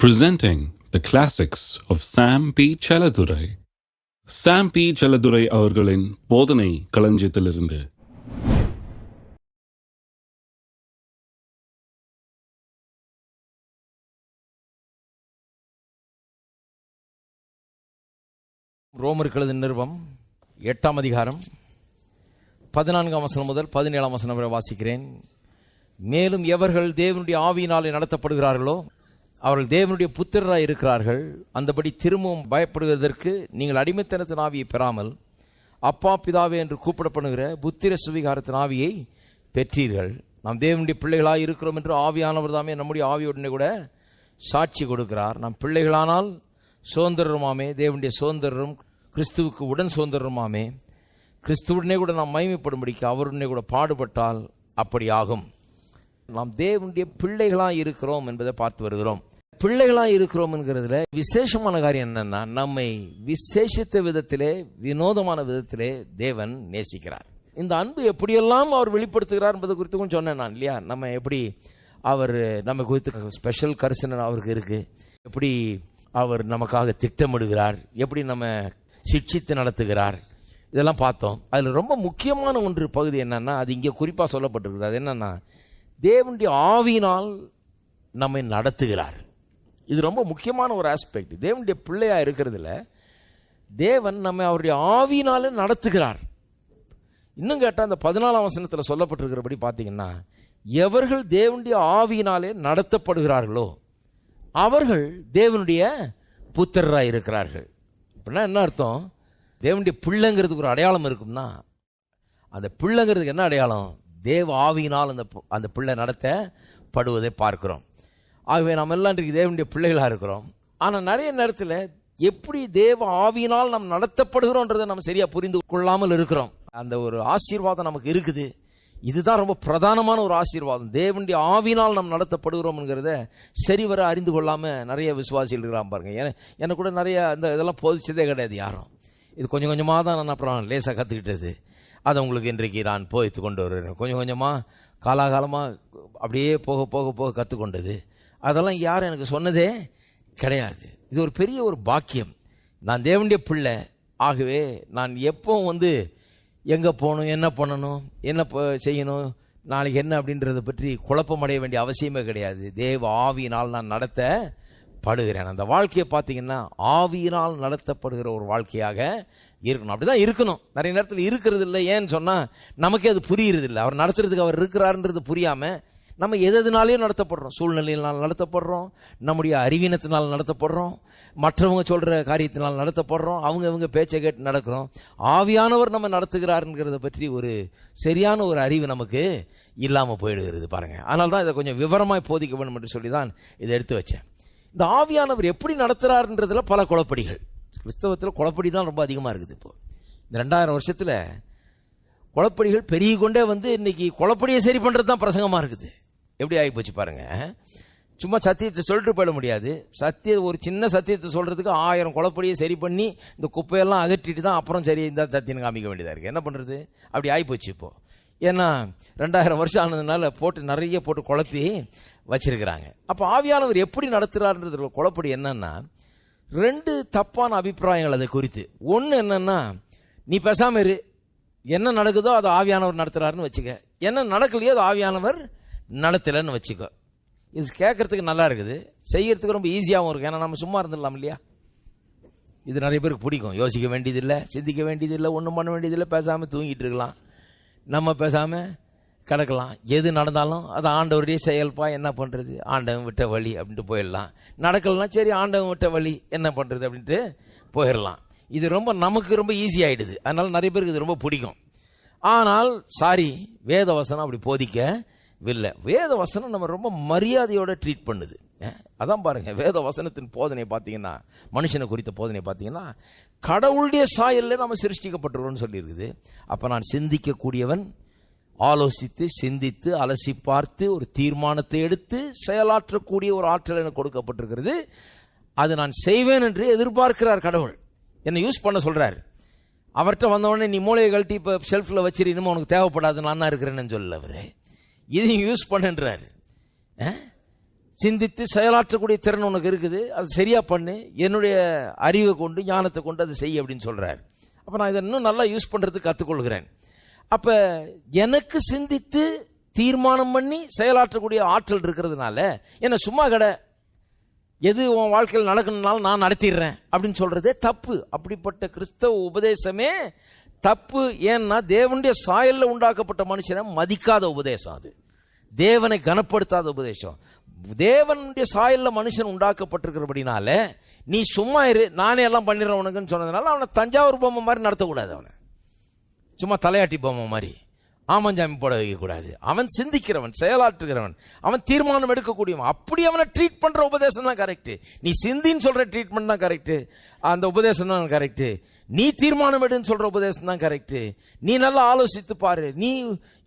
presenting the classics of Sam P. Chaladurai. Sam P. Chaladurai அவர்களின் போதனை களஞ்சியத்திலிருந்து ரோமர்களது நிறுவம் எட்டாம் அதிகாரம் பதினான்காம் வசனம் முதல் பதினேழாம் வசனம் வரை வாசிக்கிறேன் மேலும் எவர்கள் தேவனுடைய ஆவியினாலே நடத்தப்படுகிறார்களோ அவர்கள் தேவனுடைய புத்திரராக இருக்கிறார்கள். அந்தபடி திரும்பவும் பயப்படுவதற்கு நீங்கள் அடிமைத்தனத்தின் ஆவியை பெறாமல் அப்பா பிதாவே என்று கூப்பிடப்படுகிற புத்திர சுவிகாரத்தின் ஆவியை பெற்றீர்கள். நாம் தேவனுடைய பிள்ளைகளாக இருக்கிறோம் என்று ஆவியானவர் தாமே நம்முடைய ஆவியுடனே கூட சாட்சி கொடுக்கிறார். நாம் பிள்ளைகளானால் சுதந்திரருமாமே தேவனுடைய சுதந்திரரும் கிறிஸ்துவுக்கு உடன் சுதந்திரருமாமே. கிறிஸ்துவுடனே கூட நாம் மகிமைப்படும்படிக்கு அவருடனே கூட பாடுபட்டால் அப்படி ஆகும். நாம் தேவனுடைய பிள்ளைகளாக இருக்கிறோம் என்பதை பார்த்து வருகிறோம். பிள்ளைகளாக இருக்கிறோம் என்கிறதுல விசேஷமான காரியம் என்னன்னா நம்மை விசேஷித்த விதத்திலே வினோதமான விதத்திலே தேவன் நேசிக்கிறார். இந்த அன்பு எப்படியெல்லாம் அவர் வெளிப்படுத்துகிறார் என்பது குறித்து கொஞ்சம் சொன்னேன் நான் இல்லையா? நம்ம எப்படி அவர் நம்ம குறித்து ஸ்பெஷல் கரிசனன் அவருக்கு இருக்கு. எப்படி அவர் நமக்காக திட்டமிடுகிறார். எப்படி நம்ம சிக்ஷித்து நடத்துகிறார். இதெல்லாம் பார்த்தோம். அதில் ரொம்ப முக்கியமான ஒன்று பகுதி என்னன்னா அது இங்கே குறிப்பாக சொல்லப்பட்டிருக்கிறது. அது என்னன்னா தேவனுடைய ஆவியினால் நம்மை நடத்துகிறார். இது ரொம்ப முக்கியமான ஒரு ஆஸ்பெக்ட் தேவனுடைய பிள்ளையாக இருக்கிறதுல தேவன் நம்மை அவருடைய ஆவியினாலே நடத்துகிறார். இன்னும் கேட்டால் அந்த பதினாலாம் வசனத்தில் சொல்லப்பட்டிருக்கிறபடி பார்த்தீங்கன்னா எவர்கள் தேவனுடைய ஆவியினாலே நடத்தப்படுகிறார்களோ அவர்கள் தேவனுடைய புத்திரராக இருக்கிறார்கள். அப்படின்னா என்ன அர்த்தம்? தேவனுடைய பிள்ளைங்கிறதுக்கு ஒரு அடையாளம் இருக்கும்னா அந்த பிள்ளைங்கிறதுக்கு என்ன அடையாளம்? தேவ ஆவியினால் அந்த பு- அந்த பிள்ளை நடத்தப்படுவதை பார்க்கிறோம். ஆகவே நாம் எல்லாம் இன்றைக்கு தேவனுடைய பிள்ளைகளாக இருக்கிறோம். ஆனால் நிறைய நேரத்தில் எப்படி தேவ ஆவியினால் நாம் நடத்தப்படுகிறோன்றதை நம்ம சரியாக புரிந்து கொள்ளாமல் இருக்கிறோம். அந்த ஒரு ஆசீர்வாதம் நமக்கு இருக்குது. இதுதான் ரொம்ப பிரதானமான ஒரு ஆசீர்வாதம். தேவனுடைய ஆவினால் நாம் நடத்தப்படுகிறோம்ங்கிறத சரிவர அறிந்து கொள்ளாமல் நிறைய விசுவாசிகள் இருக்கிறான் பாருங்கள் ஏன்னா எனக்கு கூட நிறைய அந்த இதெல்லாம் போதிச்சதே கிடையாது யாரும். இது கொஞ்சம் கொஞ்சமாக தான் நான் அப்புறம் லேசாக கற்றுக்கிட்டது அதை உங்களுக்கு இன்றைக்கு நான் போதித்து கொண்டு வருகிறேன். கொஞ்சம் கொஞ்சமாக காலாகாலமாக அப்படியே போக போக போக கற்றுக்கொண்டது அதெல்லாம் யாரும் எனக்கு சொன்னதே கிடையாது. இது ஒரு பெரிய ஒரு பாக்கியம். நான் தேவனுடைய பிள்ளை. ஆகவே நான் எப்போவும் வந்து எங்கே போகணும் என்ன பண்ணணும் என்ன ப- செய்யணும் நாளைக்கு என்ன அப்படின்றத பற்றி குழப்பமடைய வேண்டிய அவசியமே கிடையாது. தேவ ஆவியினால் நான் நடத்த படுகிறேன் அந்த வாழ்க்கையை பார்த்தீங்கன்னா ஆவியினால் நடத்தப்படுகிற ஒரு வாழ்க்கையாக இருக்கணும். அப்படிதான் இருக்கணும். நிறைய நேரத்தில் இருக்கிறது இல்லை. ஏன்னு சொன்னால் நமக்கே அது புரியுறது இல்லை அவர் நடத்துறதுக்கு அவர் இருக்கிறாருன்றது புரியாமல் நம்ம எது எதுனாலையும் நடத்தப்படுறோம். சூழ்நிலையினால் நடத்தப்படுறோம். நம்முடைய அறிவீனத்தினால் நடத்தப்படுறோம். மற்றவங்க சொல்கிற காரியத்தினால் நடத்தப்படுறோம். அவங்க இவங்க பேச்சை கேட்டு நடக்கிறோம். ஆவியானவர் நம்ம நடத்துகிறாருங்கிறத பற்றி ஒரு சரியான ஒரு அறிவு நமக்கு இல்லாமல் போயிடுகிறது பாருங்கள் அதனால தான் இதை கொஞ்சம் விவரமாக போதிக்க வேண்டும் என்று சொல்லி தான் இதை எடுத்து வச்சேன். இந்த ஆவியானவர் எப்படி நடத்துகிறாருன்றதுல பல குழப்படிகள். கிறிஸ்தவத்தில் குழப்படி தான் ரொம்ப அதிகமாக இருக்குது இப்போது இந்த ரெண்டாயிரம் வருஷத்தில் குழப்படிகள் பெருகி கொண்டே வந்து இன்றைக்கி குழப்படியை சரி பண்ணுறது தான் பிரசங்கமாக இருக்குது. எப்படி ஆகி போச்சு பாருங்க. சும்மா சத்தியத்தை சொல்லிட்டு போயிட முடியாது. சத்திய ஒரு சின்ன சத்தியத்தை சொல்கிறதுக்கு ஆயிரம் குழப்படியை சரி பண்ணி இந்த குப்பையெல்லாம் அகற்றிட்டு தான் அப்புறம் சரி இந்த சத்தியம் காமிக்க வேண்டியதாக இருக்குது என்ன பண்ணுறது அப்படி ஆகிப்போச்சு இப்போது ஏன்னா ரெண்டாயிரம் வருஷம் ஆனதுனால போட்டு நிறைய போட்டு குழப்பி வச்சிருக்கிறாங்க. அப்போ ஆவியானவர் எப்படி நடத்துகிறாருன்றதுல குழப்படி என்னன்னா ரெண்டு தப்பான அபிப்பிராயங்கள் அதை குறித்து. ஒன்று என்னன்னா நீ பேசாமல் இரு. என்ன நடக்குதோ அதை ஆவியானவர் நடத்துகிறாருன்னு வச்சுக்க. என்ன நடக்கலையோ அது ஆவியானவர் நடத்தலைன்னு வச்சுக்கோ. இது கேட்கறதுக்கு நல்லா இருக்குது. செய்யறதுக்கு ரொம்ப ஈஸியாகவும் இருக்கும். ஏன்னா நம்ம சும்மா இருந்துடலாம் இல்லையா? இது நிறைய பேருக்கு பிடிக்கும். யோசிக்க வேண்டியதில்லை சிந்திக்க வேண்டியதில்லை ஒன்றும் பண்ண வேண்டியதில்லை பேசாமல் தூங்கிட்டு இருக்கலாம். நம்ம பேசாமல் கிடக்கலாம். எது நடந்தாலும் அது ஆண்டவருடைய செயல்பா என்ன பண்ணுறது ஆண்டவன் விட்ட வழி அப்படின்ட்டு போயிடலாம். நடக்கலனா சரி ஆண்டவன் விட்ட வழி என்ன பண்ணுறது அப்படின்ட்டு போயிடலாம். இது ரொம்ப நமக்கு ரொம்ப ஈஸி ஆகிடுது அதனால் நிறைய பேருக்கு இது ரொம்ப பிடிக்கும். ஆனால் சாரி வேத வசனம் அப்படி இல்லை வேத வசனம் நம்ம ரொம்ப மரியாதையோட ட்ரீட் பண்ணுது. அதான் பாருங்கள் வேத வசனத்தின் போதனை பார்த்தீங்கன்னா மனுஷனை குறித்த போதனை பார்த்தீங்கன்னா கடவுளுடைய சாயலில் நம்ம சிருஷ்டிக்கப்பட்டுருவோம்னு சொல்லியிருக்குது. அப்போ நான் சிந்திக்கக்கூடியவன் ஆலோசித்து சிந்தித்து அலசி பார்த்து ஒரு தீர்மானத்தை எடுத்து செயலாற்றக்கூடிய ஒரு ஆற்றல் எனக்கு கொடுக்கப்பட்டிருக்கிறது. அது நான் செய்வேன் என்று எதிர்பார்க்கிறார் கடவுள். என்னை யூஸ் பண்ண சொல்கிறார் அவர்கிட்ட வந்தவொடனே நீ மூளையை கழட்டி இப்போ ஷெல்ஃபில் வச்சிரு. உனக்கு தேவைப்படாது. நான் தான் இருக்கிறேன்னு சொல்லல அவர் இதையும் யூஸ் பண்ணுன்றாரு. சிந்தித்து செயலாற்றக்கூடிய திறன் உனக்கு இருக்குது. அது சரியாக பண்ணு. என்னுடைய அறிவை கொண்டு ஞானத்தை கொண்டு அதை செய் அப்படின்னு சொல்கிறார் அப்போ நான் இதை இன்னும் நல்லா யூஸ் பண்ணுறதுக்கு கற்றுக்கொள்கிறேன் அப்போ எனக்கு சிந்தித்து தீர்மானம் பண்ணி செயலாற்றக்கூடிய ஆற்றல் இருக்கிறதுனால என்ன சும்மா கடை. எது உன் வாழ்க்கையில் நடக்கணும்னாலும் நான் நடத்திடுறேன் அப்படின்னு சொல்கிறதே தப்பு. அப்படிப்பட்ட கிறிஸ்தவ உபதேசமே தப்பு ஏன்னா தேவனுடைய சாயல்ல உண்டாக்கப்பட்ட மனுஷனை மதிக்காத உபதேசம் அது. தேவனை கனப்படுத்தாத உபதேசம். தேவனுடைய சாயல்ல மனுஷன் உண்டாக்கப்பட்டிருக்கிறபடினால நீ சும்மா இரு நானே எல்லாம் பண்ணிடுறேன் உனக்குன்னு சொன்னதுனால அவனை தஞ்சாவூர் பொம்மை மாதிரி நடத்தக்கூடாது அவனை. சும்மா தலையாட்டி பொம்மை மாதிரி. ஆமஞ்சாமி போட வைக்கக்கூடாது. அவன் சிந்திக்கிறவன் செயலாற்றுகிறவன் அவன் தீர்மானம் எடுக்கக்கூடியவன். அப்படி அவனை ட்ரீட் பண்ணுற உபதேசம் தான் கரெக்டு நீ சிந்தின்னு சொல்கிற ட்ரீட்மெண்ட் தான் கரெக்டு அந்த உபதேசம் தான் கரெக்டு நீ தீர்மானம் எடுன்னு சொல்ற உபதேசம் தான் கரெக்டு நீ நல்லா ஆலோசித்து பாரு. நீ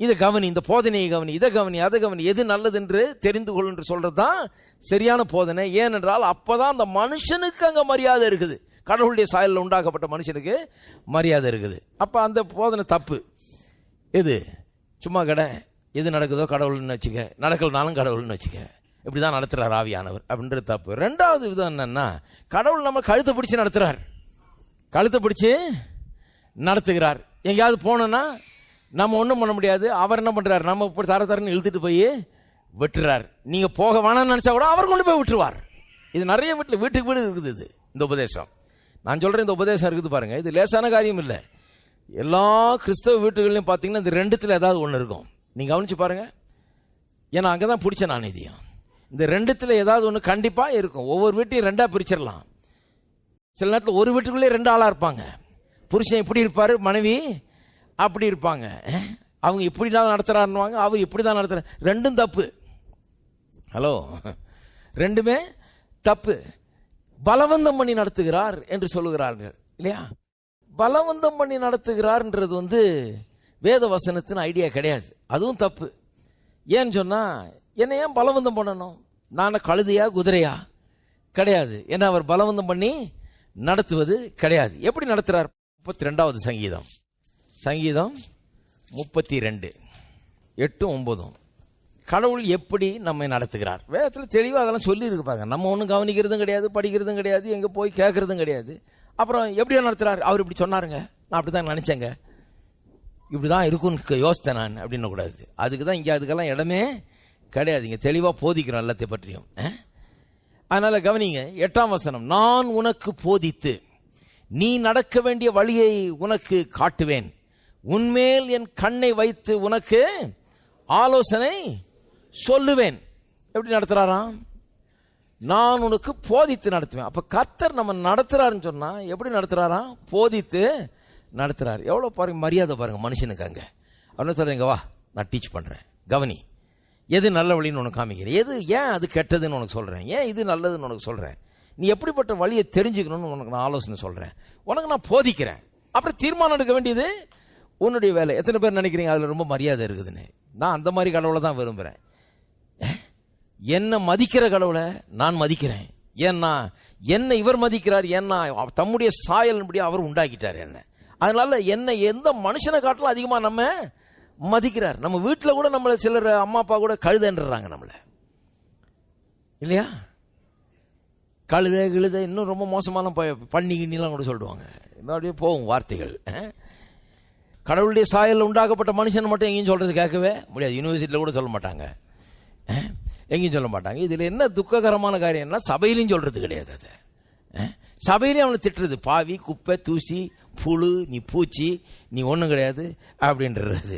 இதை கவனி இந்த போதனையை கவனி இதை கவனி அதை கவனி எது நல்லது என்று தெரிந்து கொள் என்று சொல்றது தான் சரியான போதனை. ஏனென்றால் அப்பதான் அந்த மனுஷனுக்கு அங்கே மரியாதை இருக்குது. கடவுளுடைய சாயலில் உண்டாக்கப்பட்ட மனுஷனுக்கு மரியாதை இருக்குது. அப்ப அந்த போதனை தப்பு. எது? சும்மா கடை. எது நடக்குதோ கடவுள்னு வச்சுக்க. நடக்கலனாலும் கடவுள்னு வச்சுக்க. இப்படி தான் நடத்துறார் ஆவியானவர் அப்படின்றது தப்பு. ரெண்டாவது விதம் என்னன்னா கடவுள் நம்ம கழுத்தை பிடிச்சி நடத்துகிறார் கழுத்தை பிடிச்சி நடத்துகிறார். எங்கேயாவது போனோன்னா நம்ம ஒன்றும் பண்ண முடியாது. அவர் என்ன பண்ணுறாரு நம்ம இப்படி தர தரன்னு இழுத்துட்டு போய் விட்டுறார். நீங்கள் போக வேணாம்னு நினச்சா கூட அவர் கொண்டு போய் விட்டுருவார். இது நிறைய வீட்டில் வீட்டுக்கு வீடு இருக்குது இது இந்த உபதேசம். நான் சொல்கிறேன் இந்த உபதேசம் இருக்குது பாருங்கள் இது லேசான காரியம் இல்லை. எல்லா கிறிஸ்தவ வீட்டுகள்லையும் பார்த்தீங்கன்னா இந்த ரெண்டுத்தில் ஏதாவது ஒன்று இருக்கும். நீங்கள் கவனிச்சு பாருங்கள் ஏன்னா அங்கே தான் பிடிச்ச நான் இதையும். இந்த ரெண்டுத்தில் ஏதாவது ஒன்று கண்டிப்பாக இருக்கும். ஒவ்வொரு வீட்டையும் ரெண்டாக பிரிச்சிடலாம். சில நேரத்தில் ஒரு வீட்டுக்குள்ளே ரெண்டு ஆளாக இருப்பாங்க. புருஷன் இப்படி இருப்பார் மனைவி அப்படி இருப்பாங்க. அவங்க இப்படி தான் நடத்துகிறாருன்னுவாங்க அவங்க இப்படி தான் நடத்துகிறார் ரெண்டும் தப்பு. ஹலோ? ரெண்டுமே தப்பு. பலவந்தம் பண்ணி நடத்துகிறார் என்று சொல்லுகிறார்கள். இல்லையா? பலவந்தம் பண்ணி நடத்துகிறார்ன்றது வந்து வேத வசனத்தின் ஐடியா கிடையாது. அதுவும் தப்பு. ஏன்னு சொன்னால் என்னை ஏன் பலவந்தம் பண்ணணும்? நான் கழுதையா குதிரையா? கிடையாது. ஏன்னா அவர் பலவந்தம் பண்ணி நடத்துவது கிடையாது. எப்படி நடத்துகிறார் முப்பத்தி ரெண்டாவது சங்கீதம். சங்கீதம் முப்பத்தி ரெண்டு எட்டும் ஒம்பதும். கடவுள் எப்படி நம்மை நடத்துகிறார்? வேதத்தில் தெளிவாக அதெல்லாம் சொல்லியிருக்கு பாருங்க. நம்ம ஒன்றும் கவனிக்கிறதும் கிடையாது படிக்கிறதும் கிடையாது எங்கே போய் கேட்குறதும் கிடையாது. அப்புறம் எப்படியோ நடத்துகிறார் அவர் இப்படி சொன்னாருங்க. நான் அப்படி தான் நினச்சேங்க. இப்படி தான் இருக்கும்னு யோசித்தேன் நான். அப்படின்னு கூடாது. அதுக்கு தான் இங்கே அதுக்கெல்லாம் இடமே கிடையாது இங்கே தெளிவாக போதிக்கிறோம் எல்லாத்தை பற்றியும். அதனால கவனிங்க எட்டாம் வசனம் நான் உனக்கு போதித்து நீ நடக்க வேண்டிய வழியை உனக்கு காட்டுவேன். உன்மேல் என் கண்ணை வைத்து உனக்கு ஆலோசனை சொல்லுவேன். எப்படி நடத்துகிறாராம் நான் உனக்கு போதித்து நடத்துவேன். அப்ப கர்த்தர் நம்ம நடத்துறாருன்னு சொன்னா எப்படி நடத்துறாராம்? போதித்து நடத்துறாரு. எவ்வளோ பாருங்க மரியாதை பாருங்க மனுஷனுக்கு அங்கே. அவன சொல்றீங்க வா நான் டீச் பண்றேன். கவனி. எது நல்ல வழின்னு உனக்கு காமிக்கிறேன் எது ஏன் அது கெட்டதுன்னு உனக்கு சொல்கிறேன் ஏன் இது நல்லதுன்னு உனக்கு சொல்கிறேன் நீ எப்படிப்பட்ட வழியை தெரிஞ்சுக்கணும்னு உனக்கு நான் ஆலோசனை சொல்கிறேன் உனக்கு நான் போதிக்கிறேன். அப்புறம் தீர்மானம் எடுக்க வேண்டியது? உன்னுடைய வேலை. எத்தனை பேர் நினைக்கிறீங்க அதில் ரொம்ப மரியாதை இருக்குதுன்னு? நான் அந்த மாதிரி கடவுளை தான் விரும்புகிறேன் என்னை மதிக்கிற கடவுளை நான் மதிக்கிறேன். ஏன்னா என்னை இவர் மதிக்கிறார். ஏன்னா தம்முடைய சாயலின்படி அவர் உண்டாக்கிட்டார் என்ன. அதனால என்னை எந்த மனுஷனை காட்டிலும் அதிகமாக நம்ம மதிக்கிறார். நம்ம வீட்டில் கூட நம்மளை சிலர் அம்மா அப்பா கூட கழுதன்றாங்க நம்மளை. இல்லையா? கழுத கிழுத இன்னும் ரொம்ப மோசமான ப- பண்ணி கிண்ணிலாம் கூட சொல்லுவாங்க. அப்படியே போகும் வார்த்தைகள் கடவுளுடைய சாயலில் உண்டாக்கப்பட்ட மனுஷன் மட்டும் எங்கேயும் சொல்கிறது கேட்கவே முடியாது. யூனிவர்சிட்டியில் கூட சொல்ல மாட்டாங்க எங்கேயும் சொல்ல மாட்டாங்க. இதில் என்ன துக்ககரமான காரியம்னா சபையிலையும் சொல்கிறது கிடையாது அதை சபையிலையும் அவனை திட்டுறது. பாவி குப்பை தூசி புழு நீ பூச்சி நீ ஒன்றும் கிடையாது அப்படின்றது.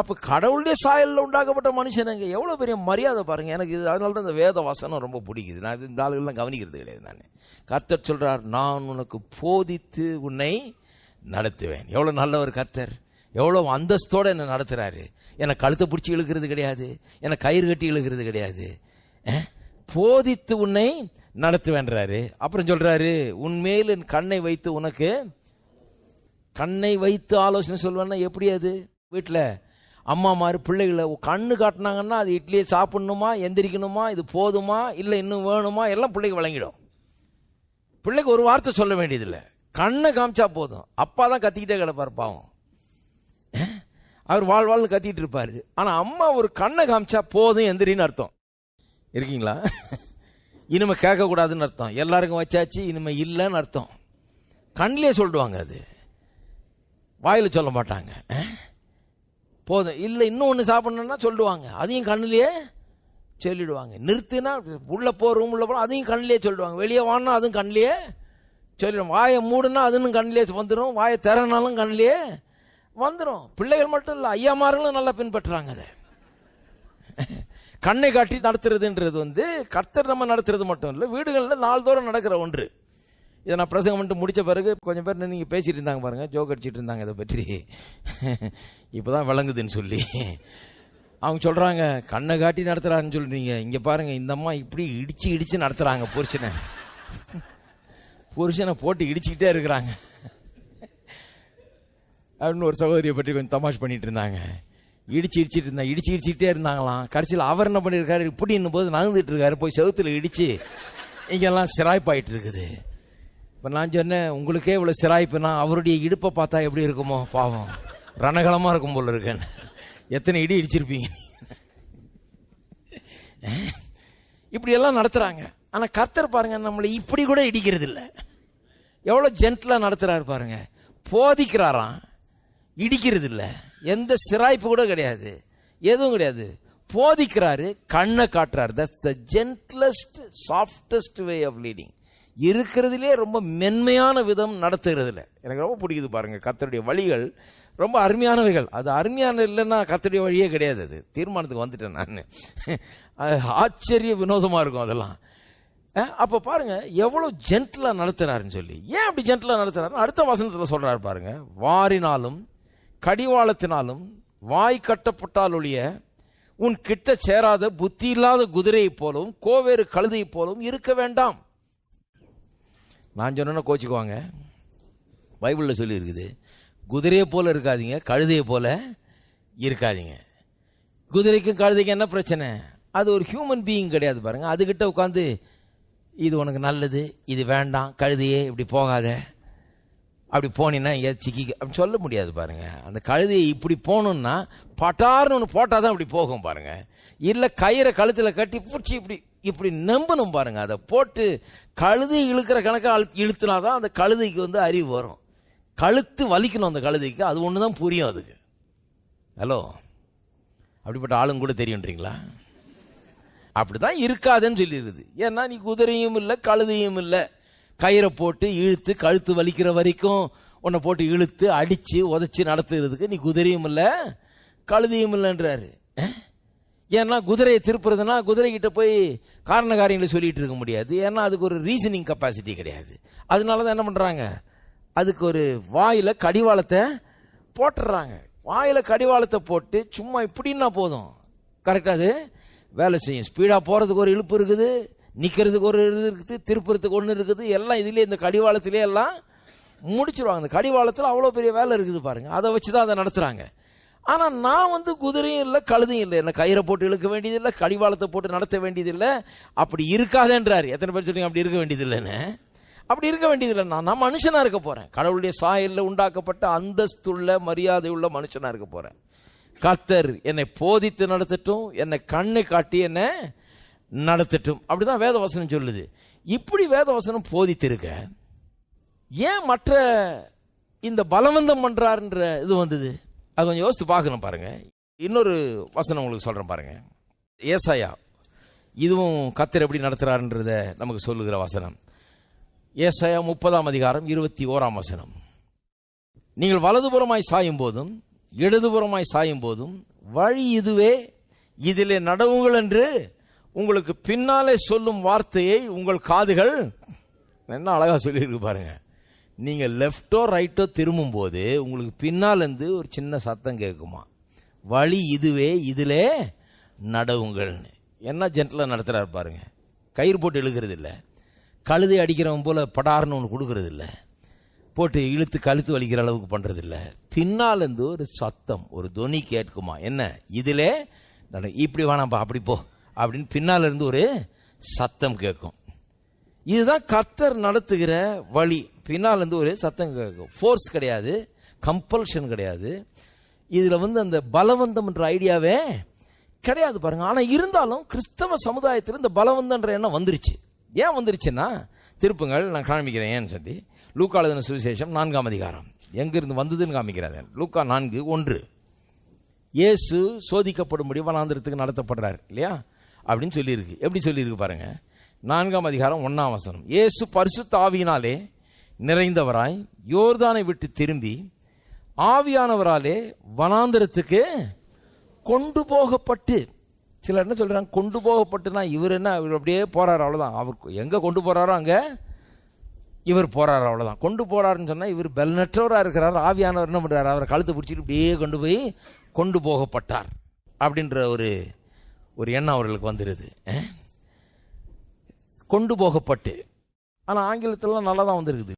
அப்போ கடவுளுடைய சாயலில் உண்டாக்கப்பட்ட மனுஷனுங்க எவ்வளோ பெரிய மரியாதை பாருங்கள் எனக்கு இது அதனால தான் இந்த வேத வாசனம் ரொம்ப பிடிக்குது. நான் இது இந்த ஆளுகள்லாம் கவனிக்கிறது கிடையாது நான். கர்த்தர் சொல்கிறார் நான் உனக்கு போதித்து உன்னை நடத்துவேன். எவ்வளோ நல்ல ஒரு கர்த்தர். எவ்வளோ அந்தஸ்தோடு என்னை நடத்துகிறாரு என்னை கழுத்தை பிடிச்சி இழுக்கிறது கிடையாது. என்னை கயிறு கட்டி இழுக்கிறது கிடையாது. போதித்து உன்னை நடத்துவேன்றாரு. அப்புறம் சொல்கிறாரு உன்மேல் என் கண்ணை வைத்து உனக்கு கண்ணை வைத்து ஆலோசனை சொல்வேன்னா எப்படி அது? வீட்டில் அம்மா மாதிரி பிள்ளைகளை கண்ணு காட்டினாங்கன்னா அது இட்லியை சாப்பிட்ணுமா எந்திரிக்கணுமா இது போதுமா இல்லை இன்னும் வேணுமா? எல்லாம் பிள்ளைக்கு விளங்கிடும் பிள்ளைக்கு ஒரு வார்த்தை சொல்ல வேண்டியதில்லை. கண்ணை காமிச்சா போதும். அப்பா தான் கத்திக்கிட்டே கிடப்பார் பாவம். அவர் வாழ் வாழ்னு கத்திட்டு இருப்பார். ஆனால் அம்மா ஒரு கண்ணை காமிச்சா போதும் எந்திரின்னு அர்த்தம். இருக்கீங்களா? இனிமேல் கேட்கக்கூடாதுன்னு அர்த்தம். எல்லாருக்கும் வச்சாச்சு இனிமேல் இல்லைன்னு அர்த்தம். கண்ணிலே சொல்லிடுவாங்க அது. வாயில் சொல்ல மாட்டாங்க. போதும். இல்லை இன்னும் ஒன்று சாப்பிட்ணுன்னா சொல்லிடுவாங்க அதையும் கண்ணிலேயே சொல்லிடுவாங்க. நிறுத்தினா உள்ளே போ ரூம் உள்ள போகிறோம் அதையும் கண்ணிலே சொல்லிடுவாங்க வெளியே வாங்கினா அதுவும் கண்ணிலேயே சொல்லிடும். வாயை மூடுனா அதுன்னு கண்ணிலே வந்துடும் வாயை திறனாலும் கண்ணிலேயே வந்துடும் பிள்ளைகள் மட்டும் இல்லை ஐயாமார்களும் நல்லா பின்பற்றுறாங்க அதை. கண்ணை காட்டி நடத்துறதுன்றது வந்து கர்த்தர் நம்ம நடத்துறது மட்டும் இல்லை வீடுகளில் நாள்தோறும் நடக்கிற ஒன்று. இதை நான் பிரசங்கம் பண்ணிட்டு முடித்த பிறகு கொஞ்சம் பேர் நீங்கள் பேசிகிட்டு இருந்தாங்க பாருங்கள் ஜோக் அடிச்சிட்டு இருந்தாங்க இதை பற்றி. இப்போ தான் விளங்குதுன்னு சொல்லி. அவங்க சொல்கிறாங்க கண்ணை காட்டி நடத்துகிறான்னு சொல்கிறீங்க இங்கே பாருங்கள் இந்த அம்மா இப்படி இடித்து இடித்து நடத்துகிறாங்க புருஷனை. புருஷனை போட்டு இடிச்சுக்கிட்டே இருக்கிறாங்க. அப்படின்னு ஒரு சகோதரியை பற்றி கொஞ்சம் தமாஷ் பண்ணிகிட்டு இருந்தாங்க. இடிச்சு இடிச்சிட்டு இருந்தா இடிச்சு இடிச்சுக்கிட்டே இருந்தாங்களாம். கடைசியில் அவர் என்ன பண்ணியிருக்காரு இப்படின்னும் போது நகர்ந்துட்டு இருக்காரு. போய் செவுத்தில் இடிச்சு இங்கெல்லாம் சிராய்ப்பாயிட்டு இருக்குது. இப்போ நான் சொன்னேன் உங்களுக்கே இவ்வளோ சிராய்ப்புனா அவருடைய இடுப்பை பார்த்தா எப்படி இருக்குமோ? பாவம். ரணகலமாக இருக்கும் போல இருக்கேன் எத்தனை இடி இடிச்சிருப்பீங்க? இப்படியெல்லாம் நடத்துகிறாங்க ஆனால் கர்த்தர் பாருங்க நம்மளை இப்படி கூட இடிக்கிறது இல்லை எவ்வளோ ஜென்டிலாக நடத்துகிறாரு பாருங்க. போதிக்கிறாராம் இடிக்கிறது இல்லை எந்த சிராய்ப்பு கூட கிடையாது. எதுவும் கிடையாது. போதிக்கிறாரு கண்ணை காட்டுறாரு. That's the gentlest softest way of leading இருக்கிறதுலே ரொம்ப மென்மையான விதம் நடத்துகிறதுல எனக்கு ரொம்ப பிடிக்குது பாருங்கள் கத்தருடைய வழிகள். ரொம்ப அருமையானவைகள். அது அருமையான இல்லைன்னா கத்தருடைய வழியே கிடையாது அது. தீர்மானத்துக்கு வந்துட்டேன் நான். அது ஆச்சரிய வினோதமாக இருக்கும் அதெல்லாம். அப்போ பாருங்கள் எவ்வளோ ஜென்டிலாக நடத்துகிறாருன்னு சொல்லி. ஏன் அப்படி ஜென்டிலாக நடத்துறாரு அடுத்த வசனத்தில் சொல்கிறாரு பாருங்கள் வாரினாலும் கடிவாளத்தினாலும் வாய் கட்டப்பட்டால் ஒழிய உன் கிட்ட சேராத புத்தி இல்லாத குதிரையைப் போலவும் கோவேறு கழுதையைப் போலவும் இருக்க வேண்டாம். நான் சொன்னேன்னா கோச்சிக்குவாங்க. பைபிளில் சொல்லி இருக்குது குதிரையை போல் இருக்காதீங்க கழுதையை போல் இருக்காதீங்க. குதிரைக்கும் கழுதைக்கும் என்ன பிரச்சனை? அது ஒரு ஹியூமன் பீயிங் கிடையாது பாருங்கள் அதுக்கிட்ட உட்காந்து இது உனக்கு நல்லது இது வேண்டாம் கழுதையே இப்படி போகாத. அப்படி போனீங்கன்னா எங்கேயாவது சிக்கி அப்படி சொல்ல முடியாது பாருங்கள் அந்த கழுதையை இப்படி போகணுன்னா பட்டார்னு ஒன்று போட்டால் தான் இப்படி போகும் பாருங்கள் இல்லை கயிறை கழுத்தில் கட்டி பிடிச்சி இப்படி இப்படி நம்பணும் பாருங்க. அதை போட்டு கழுதை இழுக்கிற கணக்காக அழு இழுத்துனா தான் அந்த கழுதைக்கு வந்து அறிவு வரும். கழுத்து வலிக்கணும் அந்த கழுதைக்கு. அது ஒன்று தான் புரியும் அதுக்கு. ஹலோ? அப்படிப்பட்ட ஆளுங்க கூட தெரியுன்றீங்களா? அப்படிதான் இருக்காதுன்னு சொல்லிடுது ஏன்னா நீ குதிரையும் இல்லை கழுதையும் இல்லை. கயிறை போட்டு இழுத்து கழுத்து வலிக்கிற வரைக்கும் உன்னை போட்டு இழுத்து அடித்து உதச்சி நடத்துறதுக்கு நீ குதிரையும் இல்லை கழுதையும் இல்லைன்றாரு. ஏன்னா குதிரையை திருப்புறதுனா குதிரை கிட்ட போய் காரண காரியங்களை சொல்லிகிட்டு இருக்க முடியாது. ஏன்னா அதுக்கு ஒரு ரீசனிங் கெப்பாசிட்டி கிடையாது. அதனால தான் என்ன பண்ணுறாங்க அதுக்கு ஒரு வாயில் கடிவாளத்தை போட்டுடுறாங்க வாயில் கடிவாளத்தை போட்டு சும்மா இப்படின்னா போதும். கரெக்டாக அது? வேலை செய்யும். ஸ்பீடாக போகிறதுக்கு ஒரு இழுப்பு இருக்குது. நிற்கிறதுக்கு ஒரு இது இருக்குது. திருப்புறதுக்கு ஒன்று இருக்குது. எல்லாம் இதுலேயே இந்த கடிவாளத்திலே எல்லாம் முடிச்சிருவாங்க. இந்த கடிவாளத்தில் அவ்வளோ பெரிய வேலை இருக்குது பாருங்கள் அதை வச்சு தான் அதை நடத்துகிறாங்க ஆனால் நான் வந்து குதிரையும் இல்லை கழுதையும் இல்லை. என்ன கயிறை போட்டு இழுக்க வேண்டியதில்லை கடிவாளத்தை போட்டு நடத்த வேண்டியதில்லை. அப்படி இருக்காதேன்றார் எத்தனை பேர் சொல்லுங்க அப்படி இருக்க வேண்டியதில்லைன்னு? அப்படி இருக்க வேண்டியதில்லை. நான் நான் மனுஷனாக இருக்க போகிறேன் கடவுளுடைய சாயலில் உண்டாக்கப்பட்ட அந்தஸ்துள்ள மரியாதையுள்ள மனுஷனாக இருக்க போகிறேன் கர்த்தர் என்னை போதித்து நடத்தட்டும் என்னை கண்ணு காட்டி என்னை நடத்தட்டும். அப்படிதான் வேதவசனம் சொல்லுது. இப்படி வேதவசனம் போதித்திருக்க ஏன் மற்ற இந்த பலவந்தம் பண்ணுறாருன்ற இது வந்தது? அது கொஞ்சம் யோசித்து பார்க்கணும் பாருங்கள் இன்னொரு வசனம் உங்களுக்கு சொல்கிறேன் பாருங்கள் ஏசாயா இதுவும் கத்தர் எப்படி நடத்துகிறாருன்றத நமக்கு சொல்லுகிற வசனம். ஏசாயா முப்பதாம் அதிகாரம் இருபத்தி ஓராம் வசனம். நீங்கள் வலதுபுறமாய் சாயும் போதும் இடதுபுறமாய் சாயும் போதும் வழி இதுவே இதிலே நடவுங்கள் என்று உங்களுக்கு பின்னாலே சொல்லும் வார்த்தையை உங்கள் காதுகள் என்ன அழகாக சொல்லியிருக்கு பாருங்கள் நீங்கள் லெஃப்டோ ரைட்டோ திரும்பும்போது உங்களுக்கு பின்னாலேருந்து ஒரு சின்ன சத்தம் கேட்குமா? வழி இதுவே இதிலே நடவுங்கள்னு. என்ன ஜென்டலாக நடத்துகிறாரு பாருங்க. கயிறு போட்டு இழுக்கிறது இல்லை கழுதை அடிக்கிறவன் போல் படார்னு ஒன்று கொடுக்கறது இல்லை போட்டு இழுத்து கழுத்து வலிக்கிற அளவுக்கு பண்ணுறது இல்லை பின்னாலேருந்து ஒரு சத்தம் ஒரு துணி கேட்குமா? என்ன? இதிலே நட இப்படி வேணாம்ப்பா அப்படி போ. அப்படின்னு பின்னாலேருந்து ஒரு சத்தம் கேட்கும். இதுதான் கர்த்தர் நடத்துகிற வழி. பின்னால் இருந்து ஒரு சத்தம் கேட்கும். ஃபோர்ஸ் கிடையாது. கம்பல்ஷன் கிடையாது. இதில் வந்து அந்த பலவந்தம் என்ற ஐடியாவே கிடையாது பாருங்க. ஆனால் இருந்தாலும் கிறிஸ்தவ சமுதாயத்தில் இந்த பலவந்தன்ற எண்ணம் வந்துருச்சு. ஏன் வந்துருச்சுன்னா திருப்புங்கள் நான் காமிக்கிறேன் ஏன்னு சொல்லி. லூக்கா சுவிசேஷம் நான்காம் அதிகாரம். எங்கிருந்து வந்ததுன்னு காமிக்கிறாரு. லூக்கா நான்கு ஒன்று. இயேசு சோதிக்கப்படும்படி வனாந்திரத்துக்கு நடத்தப்படுறார் இல்லையா? அப்படின்னு சொல்லியிருக்கு. எப்படி சொல்லியிருக்கு பாருங்க. நான்காம் அதிகாரம் ஒன்றாம் வசனம். இயேசு பரிசுத்த ஆவியினாலே நிறைந்தவராய் யோர்தானை விட்டு திரும்பி ஆவியானவராலே வனாந்திரத்துக்கு கொண்டு போகப்பட்டு சிலர் என்ன சொல்கிறாங்க கொண்டு போகப்பட்டுனா இவர் என்ன இவர் அப்படியே போகிறார் அவ்வளோதான் அவர் எங்கே கொண்டு போகிறாரோ அங்கே இவர் போகிறார் அவ்வளோதான் கொண்டு போகிறாருன்னு சொன்னால் இவர் பெல்நற்றவராக இருக்கிறார். ஆவியானவர் என்ன பண்ணுறாரு அவரை கழுத்தை பிடிச்சிட்டு இப்படியே கொண்டு போய் கொண்டு போகப்பட்டார் அப்படின்ற ஒரு ஒரு எண்ணம் அவர்களுக்கு வந்துடுது கொண்டு போகப்பட்டு ஆனால் ஆங்கிலத்திலலாம் நல்லா தான் வந்திருக்குது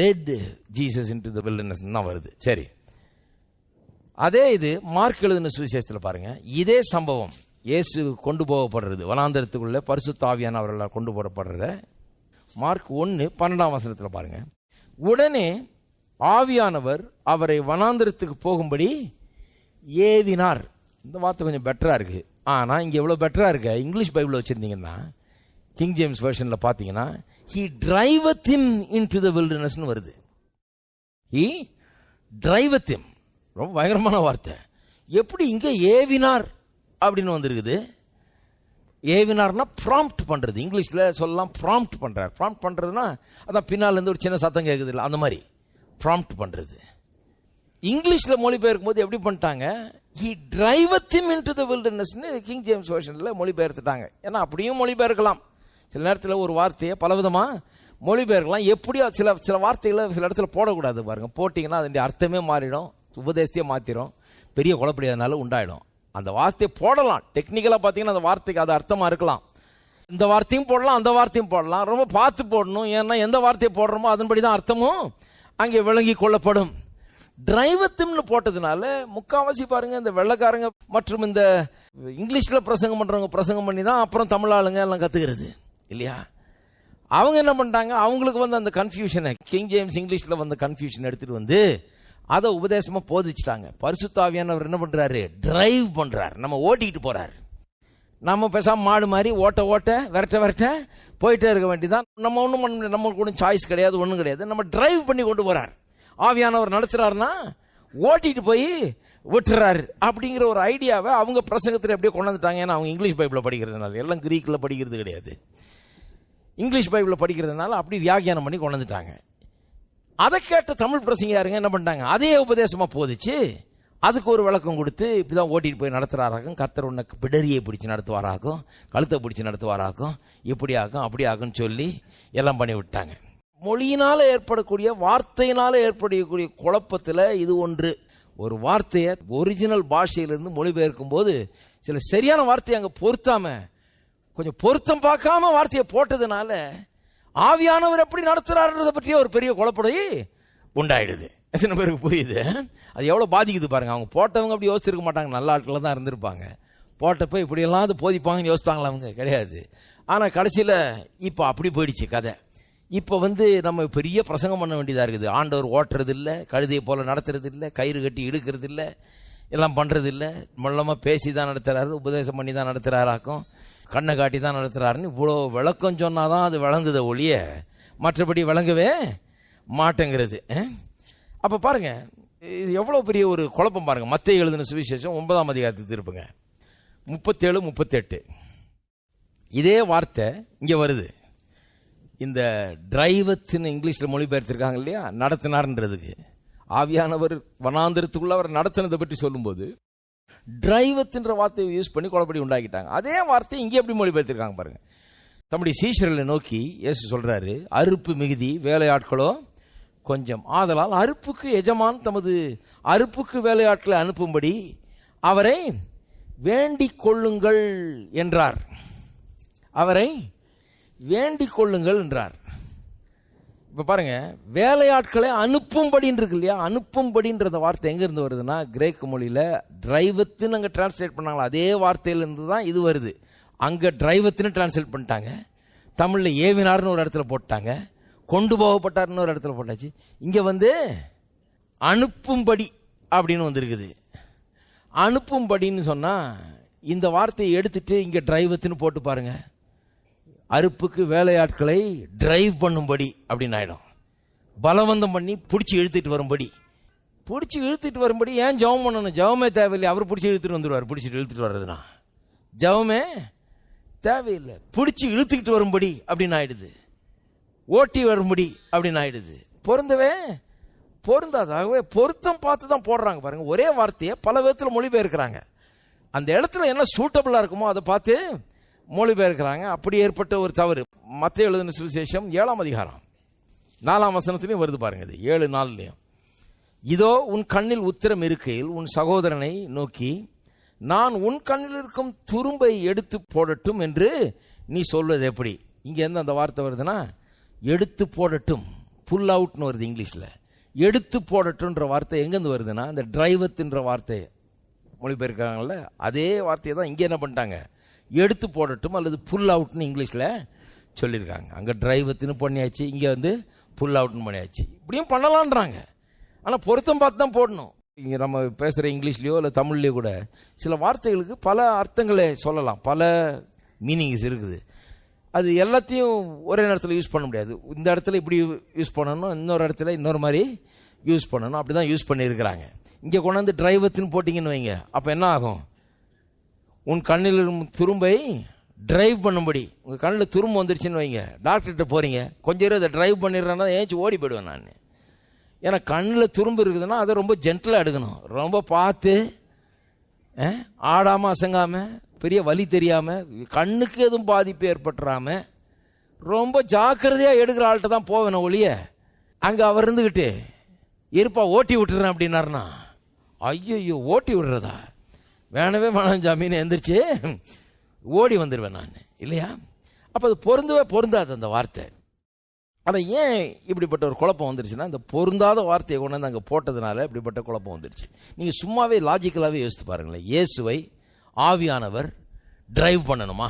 led Jesus into the wilderness தான் வருது. சரி. அதே இது மார்க் எழுதின சுவிசேஷத்தில் பாருங்கள் இதே சம்பவம். இயேசு கொண்டு போகப்படுறது. வனாந்தரத்துக்குள்ளே பரிசுத்த ஆவியான அவர்களால் கொண்டு போகப்படுறத மார்க் ஒன்று பன்னெண்டாம் வசனத்தில் பாருங்கள் உடனே ஆவியானவர் அவரை வனாந்தரத்துக்கு போகும்படி ஏவினார். இந்த வார்த்தை கொஞ்சம் பெட்டராக இருக்குது ஆனால் இங்கே எவ்வளோ பெட்டராக இருக்கு? இங்கிலீஷ் பைபிளில் வச்சுருந்தீங்கன்னா கிங் ஜேம்ஸ் வெர்ஷனில் பார்த்தீங்கன்னா he டிரைவத் in in to the வில்டர்னஸ்னு வருது. ஹி டிரைவத் இம் ரொம்ப பயங்கரமான வார்த்தை. எப்படி இங்கே ஏவினார் அப்படின்னு வந்திருக்குது. ஏவினார்னா ப்ராம்ப்ட் பண்ணுறது இங்கிலீஷில் சொல்லலாம் ப்ராம்ப்ட் பண்ணுறார் ப்ராம்ப்ட் பண்ணுறதுனா அதான் பின்னால் இருந்து ஒரு சின்ன சத்தம் கேட்குது இல்லை அந்த மாதிரி. ப்ராம்ப்ட் பண்ணுறது இங்கிலீஷில் மொழிபெயர்க்கும் போது எப்படி பண்ணிட்டாங்க? He driveth him into the வில்டர்னஸ்னு King James வேர்ஷனில் மொழிபெயர்த்துட்டாங்க. ஏன்னா அப்படியும் மொழிபெயர்க்கலாம். சில நேரத்தில் ஒரு வார்த்தையை பலவிதமாக மொழிபெயர்க்கலாம் எப்படியோ சில சில வார்த்தைகளை சில இடத்துல போடக்கூடாது பாருங்கள் போட்டிங்கன்னா அதனுடைய அர்த்தமே மாறிடும் உபதேசத்தையே மாற்றிடும் பெரிய குழப்படியாதனால உண்டாயிடும். அந்த வார்த்தையை போடலாம். டெக்னிக்கலாக பார்த்தீங்கன்னா அந்த வார்த்தைக்கு அது அர்த்தமாக இருக்கலாம். இந்த வார்த்தையும் போடலாம் அந்த வார்த்தையும் போடலாம். ரொம்ப பார்த்து போடணும். ஏன்னா எந்த வார்த்தையை போடுறோமோ அதன்படி தான் அர்த்தமும் அங்கே விளங்கி கொள்ளப்படும். டிரைவத்தும்னு போட்டதுனால முக்காவாசி பாருங்க இந்த வெள்ளைக்காரங்க மற்றும் இந்த இங்கிலீஷில் பிரசங்கம் பண்ணுறவங்க பிரசங்கம் பண்ணி தான் அப்புறம் தமிழ் ஆளுங்க எல்லாம் கற்றுக்கிறது இல்லையா? அவங்க என்ன பண்ணிட்டாங்க? அவங்களுக்கு வந்து அந்த கன்ஃபியூஷனை கிங் ஜேம்ஸ் இங்கிலீஷில் வந்த கன்ஃபியூஷன் எடுத்துகிட்டு வந்து அதை உபதேசமாக போதிச்சிட்டாங்க. பரிசுத்தாவியானவர் என்ன பண்ணுறாரு டிரைவ் பண்ணுறாரு நம்ம ஓட்டிக்கிட்டு போகிறார் நம்ம பேசாமல் மாடு மாதிரி ஓட்ட ஓட்ட விரட்ட விரட்ட போயிட்டே இருக்க வேண்டியதான் நம்ம ஒன்றும் பண்ண முடியாது. நம்மளுக்கு ஒன்றும் சாய்ஸ் கிடையாது ஒன்றும் கிடையாது. நம்ம டிரைவ் பண்ணி கொண்டு போகிறார் ஆவியானவர் நடத்துறாருன்னா ஓட்டிகிட்டு போய் விட்டுறாரு. அப்படிங்கிற ஒரு ஐடியாவை அவங்க பிரசங்கத்தில் அப்படியே கொண்டு வந்துட்டாங்க ஏன்னா அவங்க இங்கிலீஷ் பைப்பில் படிக்கிறதுனால. எல்லாம் கிரீக்கில் படிக்கிறது கிடையாது. இங்கிலீஷ் பைபிளில் படிக்கிறதுனால அப்படி வியாக்கியானம் பண்ணி கொண்டு வந்துட்டாங்க அதை கேட்ட தமிழ் பிரசங்கியாருங்க என்ன பண்ணிட்டாங்க? அதே உபதேசமாக போதிச்சு அதுக்கு ஒரு விளக்கம் கொடுத்து இப்படிதான் ஓட்டிட்டு போய் நடத்துகிறாராக்கும் கத்தர் உன்னை பிடரியை பிடிச்சி நடத்துவாராக்கும் கழுத்தை பிடிச்சி நடத்துவாராகும் இப்படி ஆகும் அப்படி ஆகும்னு சொல்லி எல்லாம் பண்ணி விட்டாங்க. மொழியினால் ஏற்படக்கூடிய வார்த்தையினால் ஏற்படக்கூடிய குழப்பத்தில் இது ஒன்று. ஒரு வார்த்தையை ஒரிஜினல் பாஷையிலிருந்து மொழிபெயர்க்கும் போது சில சரியான வார்த்தையை அங்கே பொருத்தாமல் கொஞ்சம் பொருத்தம் பார்க்காம வார்த்தையை போட்டதுனால ஆவியானவர் எப்படி நடத்துகிறாருன்றதை பற்றிய ஒரு பெரிய குழப்படை உண்டாயிடுது. எத்தனை பேருக்கு புரியுது? அது எவ்வளோ பாதிக்குது பாருங்க. அவங்க போட்டவங்க அப்படி யோசிச்சிருக்க மாட்டாங்க. நல்ல ஆட்களில் தான் இருந்திருப்பாங்க. போட்டப்போ இப்படியெல்லாம் அது போதிப்பாங்கன்னு யோசித்தாங்களா அவங்க? கிடையாது. ஆனால் கடைசியில் இப்போ அப்படி போயிடுச்சு கதை. இப்போ வந்து நம்ம பெரிய பிரசங்கம் பண்ண வேண்டியதாக இருக்குது. ஆண்டவர் ஓட்டுறது இல்லை கழுதையை போல் நடத்துறது இல்லை கயிறு கட்டி இழுக்கிறது இல்லை எல்லாம் பண்ணுறது இல்லை மொல்லமாக பேசி தான் நடத்துகிறாரு உபதேசம் பண்ணி தான் நடத்துகிறாராக்கும் கண்ணை காட்டி தான் நடத்துகிறாருன்னு இவ்வளோ விளக்கம் சொன்னால் தான் அது விளங்குத ஒழிய மற்றபடி விளங்கவே மாட்டேங்கிறது அப்போ பாருங்க இது எவ்வளோ பெரிய ஒரு குழப்பம் பாருங்க. மத்திய எழுதின சுவிசேஷம் ஒன்பதாம் அதிகாரத்துக்கு திருப்புங்க. முப்பத்தேழு முப்பத்தெட்டு. இதே வார்த்தை இங்கே வருது. இந்த டிரைவத்துன்னு இங்கிலீஷில் மொழிபெயர்த்திருக்காங்க இல்லையா? நடத்தினார்ன்றதுக்கு. ஆவியானவர் வனாந்திரத்துக்குள்ளே அவர் நடத்தினதை பற்றி சொல்லும்போது டிரைவத்துன்ற வார்த்தையை யூஸ் பண்ணி குழப்படி உண்டாக்கிட்டாங்க. அதே வார்த்தையை இங்கே எப்படி மொழிபெயர்த்திருக்காங்க பாருங்கள் தம்முடைய சீஷர்களை நோக்கி இயேசு சொல்கிறாரு அறுப்பு மிகுதி வேலையாட்களோ கொஞ்சம் ஆதலால் அறுப்புக்கு எஜமான் தமது அறுப்புக்கு வேலையாட்களை அனுப்பும்படி அவரை வேண்டிக் கொள்ளுங்கள் என்றார். அவரை வேண்டிக் கொள்ளுங்கள் என்றார். இப்போ பாருங்க வேலையாட்களை அனுப்பும்படின்னு இருக்கு இல்லையா அனுப்பும்படின்றத வார்த்தை எங்கேருந்து வருதுன்னா கிரேக் மொழியில் டிரைவத்துன்னு அங்கே டிரான்ஸ்லேட் பண்ணாங்களா? அதே வார்த்தையிலேருந்து தான் இது வருது. அங்கே டிரைவத்துன்னு டிரான்ஸ்லேட் பண்ணிட்டாங்க. தமிழில் ஏவினார்னு ஒரு இடத்துல போட்டாங்க. கொண்டு போகப்பட்டார்னு ஒரு இடத்துல போட்டாச்சு. இங்கே வந்து அனுப்பும்படி அப்படின்னு வந்திருக்குது. அனுப்பும்படின்னு சொன்னால் இந்த வார்த்தையை எடுத்துட்டு இங்கே டிரைவத்துன்னு போட்டு பாருங்கள் அறுப்புக்கு வேலையாட்களை டிரைவ் பண்ணும்படி அப்படின்னு ஆயிடும். பலவந்தம் பண்ணி பிடிச்சி இழுத்துட்டு வரும்படி. பிடிச்சி இழுத்துட்டு வரும்படி ஏன் ஜெபம் பண்ணணும்? ஜவமே தேவையில்லை. அவர் பிடிச்சி இழுத்துட்டு வந்துடுவார் பிடிச்சிட்டு இழுத்துட்டு வர்றதுனா. ஜெபமே தேவையில்லை. பிடிச்சி இழுத்துக்கிட்டு வரும்படி அப்படின்னு ஆயிடுது. ஓட்டி வரும்படி அப்படின்னு ஆயிடுது. பொருந்தவே பொருந்தாதாகவே பொருத்தம் பார்த்து தான் போடுறாங்க பாருங்க. ஒரே வார்த்தையை பல விதத்தில் மொழிபெயர்க்கிறாங்க. அந்த இடத்துல என்ன சூட்டபுளாக இருக்குமோ அதை பார்த்து மொழிபெயர்க்கிறாங்க. அப்படி ஏற்பட்ட ஒரு தவறு. மற்ற எழுதின சுவிசேஷம் ஏழாம் அதிகாரம். நாலாம் வசனத்துலையும் வருது பாருங்க இது. ஏழு நாள்லையும். இதோ உன் கண்ணில் உத்திரம் இருக்கையில் உன் சகோதரனை நோக்கி நான் உன் கண்ணில் இருக்கும் துரும்பை எடுத்து போடட்டும் என்று நீ சொல்வது எப்படி? இங்கேருந்து அந்த வார்த்தை வருதுன்னா எடுத்து போடட்டும். புல் அவுட்னு வருது இங்கிலீஷில். எடுத்து போடட்டும்ன்ற வார்த்தை எங்கேருந்து வருதுன்னா அந்த டிரைவத்துன்ற வார்த்தை மொழிபெயர்க்கிறாங்கல்ல அதே வார்த்தையை தான் இங்கே என்ன பண்ணிட்டாங்க? எடுத்து போடட்டும் அல்லது புல் அவுட்னு இங்கிலீஷில் சொல்லியிருக்காங்க. அங்கே டிரைவத்துன்னு பண்ணியாச்சு இங்கே வந்து புல் அவுட்னு பண்ணியாச்சு. இப்படியும் பண்ணலான்றாங்க. ஆனால் பொருத்தம் பார்த்து தான் போடணும். இங்கே நம்ம பேசுகிற இங்கிலீஷ்லேயோ இல்லை தமிழ்லேயோ கூட சில வார்த்தைகளுக்கு பல அர்த்தங்களை சொல்லலாம். பல மீனிங்ஸ் இருக்குது. அது எல்லாத்தையும் ஒரே நேரத்தில் யூஸ் பண்ண முடியாது. இந்த இடத்துல இப்படி யூஸ் பண்ணணும் இன்னொரு இடத்துல இன்னொரு மாதிரி யூஸ் பண்ணணும். அப்படி தான் யூஸ் பண்ணியிருக்கிறாங்க. இங்கே கொண்டாந்து டிரைவத்துன்னு போட்டிங்கன்னு வைங்க. அப்போ என்ன ஆகும்? உன் கண்ணில் இருக்கும் துரும்பை டிரைவ் பண்ணும்படி. உங்கள் கண்ணில் துரும்பு வந்துருச்சுன்னு வைங்க. டாக்டர்கிட்ட போகிறீங்க கொஞ்ச நேரம் அதை டிரைவ் பண்ணிடுறேன்னா ஏஞ்சி ஓடி போயிடுவேன் நான். ஏன்னா கண்ணில் துரும்பு இருக்குதுன்னா அதை ரொம்ப ஜென்டலாக எடுக்கணும். ரொம்ப பார்த்து ஆடாமல் அசங்காமல் பெரிய வலி தெரியாமல் கண்ணுக்கு எதுவும் பாதிப்பு ஏற்பட்டுறாமல் ரொம்ப ஜாக்கிரதையாக எடுக்கிற ஆள்கிட்ட தான் போவேன் ஒழிய அங்கே அவர் இருந்துக்கிட்டு இருப்பா ஓட்டி விட்டுறேன் அப்படின்னாருனா ஐயோ ஓட்டி விடுறதா? வேணவே வேணாம் ஜாமீன் எந்திரிச்சு ஓடி வந்துடுவேன் நான். இல்லையா? அப்போ அது பொருந்தவே பொருந்தாது அந்த வார்த்தை. ஆனால் ஏன் இப்படிப்பட்ட ஒரு குழப்பம் வந்துருச்சுன்னா அந்த பொருந்தாத வார்த்தையை கொண்டாந்து அங்கே போட்டதுனால இப்படிப்பட்ட குழப்பம் வந்துருச்சு. நீங்கள் சும்மாவே லாஜிக்கலாகவே யோசித்து பாருங்களேன். இயேசுவை ஆவியானவர் டிரைவ் பண்ணணுமா?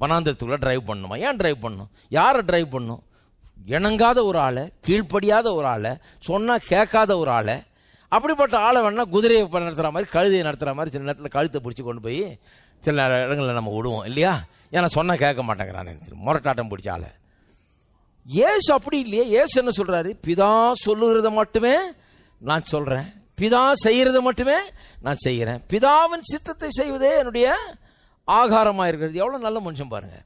வனாந்திரத்துக்குள்ளே டிரைவ் பண்ணணுமா? ஏன் டிரைவ் பண்ணணும்? யாரை டிரைவ் பண்ணணும்? இணங்காத ஒரு ஆளை கீழ்ப்படியாத ஒரு ஆளை சொன்னால் கேட்காத ஒரு ஆளை அப்படிப்பட்ட ஆளை வேணால் குதிரையை நடத்துகிற மாதிரி கழுதையை நடத்துகிற மாதிரி சில நேரத்தில் கழுத்தை பிடிச்சி கொண்டு போய் சில இடங்களில் நம்ம விடுவோம் இல்லையா? ஏன்னா சொன்னால் கேட்க மாட்டேங்கிறான்னு முரட்டாட்டம் பிடிச்ச ஆளை. ஏசு அப்படி இல்லையே. ஏசு என்ன சொல்கிறாரு பிதா சொல்லுகிறத மட்டுமே நான் சொல்கிறேன் பிதா செய்கிறத மட்டுமே நான் செய்கிறேன் பிதாவின் சித்தத்தை செய்வதே என்னுடைய ஆகாரமாக இருக்கிறது. எவ்வளோ நல்ல மனுஷன் பாருங்க.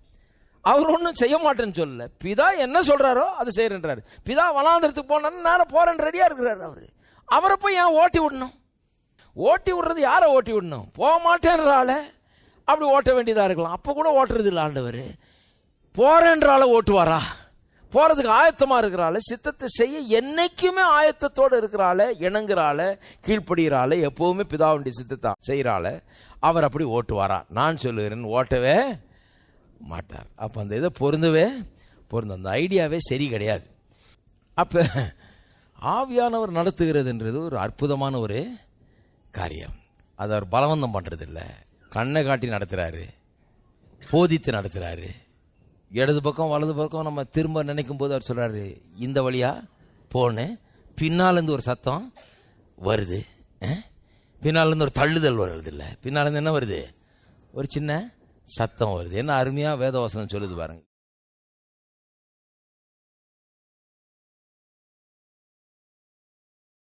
அவர் ஒன்றும் செய்ய மாட்டேன்னு சொல்லல. பிதா என்ன சொல்கிறாரோ அதை செய்யறன்றாரு. பிதா வளாந்திரத்துக்கு போனான்னு நேரம் போகிறேன்னு ரெடியாக இருக்கிறாரு அவர். அவரை போய் ஏன் ஓட்டி விடணும்? ஓட்டி விடுறது யாரை ஓட்டி விடணும்? போக மாட்டேன்ற ஆளை அப்படி ஓட்ட வேண்டியதாக இருக்கலாம். அப்போ கூட ஓட்டுறது இல்லை ஆண்டவர். ஆளை ஓட்டுவாரா? போகிறதுக்கு ஆயத்தமாக இருக்கிறாள் சித்தத்தை செய்ய என்றைக்குமே ஆயத்தத்தோடு இருக்கிறாள் இணங்குறாள் கீழ்ப்படுகிறாள் எப்போவுமே பிதாவுடைய சித்தத்தை செய்கிறாள் அவர் அப்படி ஓட்டுவாரா? நான் சொல்லுகிறேன் ஓட்டவே மாட்டார். அப்போ அந்த இதை பொருந்தவே பொருந்த அந்த ஐடியாவே சரி கிடையாது. அப்போ ஆவியானவர் நடத்துகிறதுன்றது ஒரு அற்புதமான ஒரு காரியம். அதை அவர் பலவந்தம் பண்ணுறதில்ல கண்ணை காட்டி நடத்துகிறாரு போதித்து நடத்துகிறாரு இடது பக்கம் வலது பக்கம் நம்ம திரும்ப நினைக்கும் போது அவர் சொல்கிறாரு இந்த வழியாக போனேன். பின்னாலேருந்து ஒரு சத்தம் வருது. பின்னாலேருந்து ஒரு தள்ளுதல் வருது இல்லை பின்னாலேருந்து என்ன வருது? ஒரு சின்ன சத்தம் வருது. என்ன அருமையாக வேதவாசனம் சொல்லுது பாருங்கள்